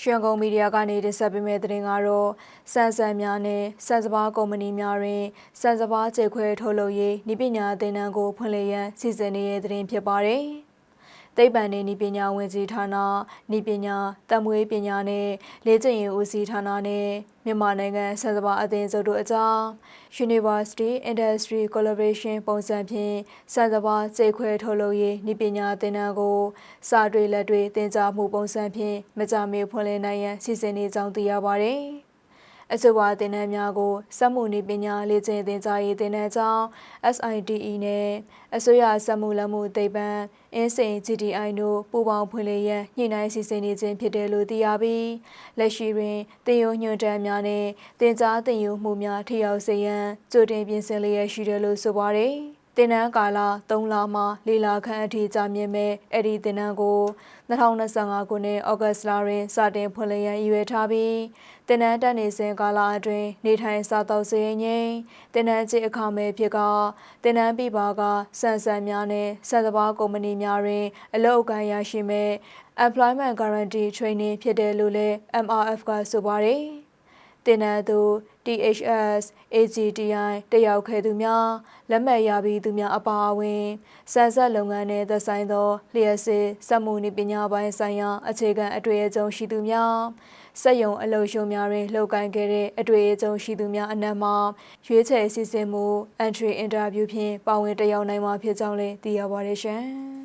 ရွှေကုန်းမီဒီယာကနေတင်ဆက်ပေးမယ့်သတင်းကတော့စံစံများနဲ့စံစပါးကုမ္ပဏီများတွင်စံစပါးကျေခွဲထုတ်လုပ်ရေးဤပညာသင်တန်းကိုဖွင့်လှစ်ရန်စီစဉ်နေတဲ့သတင်းဖြစ်ပါတယ်။ သိပ္ပံနဲ့ဤပညာဝင်ကြီးဌာနဤပညာတမွေးပညာနဲ့လေ့ကျင့်ရေးဦးစီးဌာနနဲ့မြန်မာနိုင်ငံစံစပါးအသင်းစုတို့အကြား University Industry Collaboration ပုံစံဖြင့်စံစပါးကျေခွဲထုတ်လုပ်ရေးဤပညာသင်တန်းကိုစာတွေလက်တွေသင်ကြားမှုပုံစံဖြင့်မကြမီဖွင့်လှစ်နိုင်ရန်စီစဉ်နေကြောင်းသိရပါသည်။ အဆိုပါသင်တန်းများကိုစက်မှုနည်းပညာလေ့ကျင့်သင်ကြားရေးသင်တန်းကျောင်း SIDE နဲ့အစိုးရစက်မှုလက်မှုသိပ္ပံအင်းစိန် GDI တို့ပူးပေါင်းဖွင့်လှစ်ရန်ညှိနှိုင်းစီစဉ်နေခြင်းဖြစ်တယ်လို့သိရပြီးလက်ရှိတွင်တင်ယုံညွှန်တမ်းများနဲ့တင်ကြားတင်ယုံမှုများထိရောက်စေရန်ကြိုတင်ပြင်ဆင်လျက်ရှိတယ်လို့ဆိုပါတယ်။ တင်နန်းကာလ3လမှ4လခန့်အထိကြာမြင့်မဲ့အဲ့ဒီတင်နန်းကို2025ခုနှစ်ဩဂတ်လတွင်စတင်ဖွင့်လှစ်ရန်ရည်ရွယ်ထားပြီးတင်နန်းတက်နေစဉ်ကာလအတွင်းနေထိုင်စားသောက်စေရင်ငိမ့်တင်နန်းချစ်အခမဲ့ဖြစ်ကတင်နန်းပြပါကစံစံများနဲ့စံစပါးကုမ္ပဏီများတွင် အလုပ်အကိုင်ရရှိမဲ့ employment guarantee training ဖြစ်တယ်လို့လည်း MRF ကဆိုပါတယ် တင်နန်းသူ THS AGTI တက်ရောက်ခဲ့သူများလက်မှတ်ရပြီးသူများအပါအဝင်စံဆက်လုပ်ငန်းနဲ့သက်ဆိုင်သောလျှက်စစ်စက်မှုနှင့်ပညာပိုင်းဆိုင်ရာအခြေခံအတွေ့အကြုံရှိသူများစက်ယုံအလုပ်ရှုံးများတွင်လှုပ်ကိုင်ခဲ့တဲ့အတွေ့အကြုံရှိသူများအနက်မှရွေးချယ်စီစဉ်မှု entry interview ဖြင့်ပါဝင်တက်ရောက်နိုင်မှာဖြစ်ကြောင်းလည်းသိရပါတယ်ရှင်။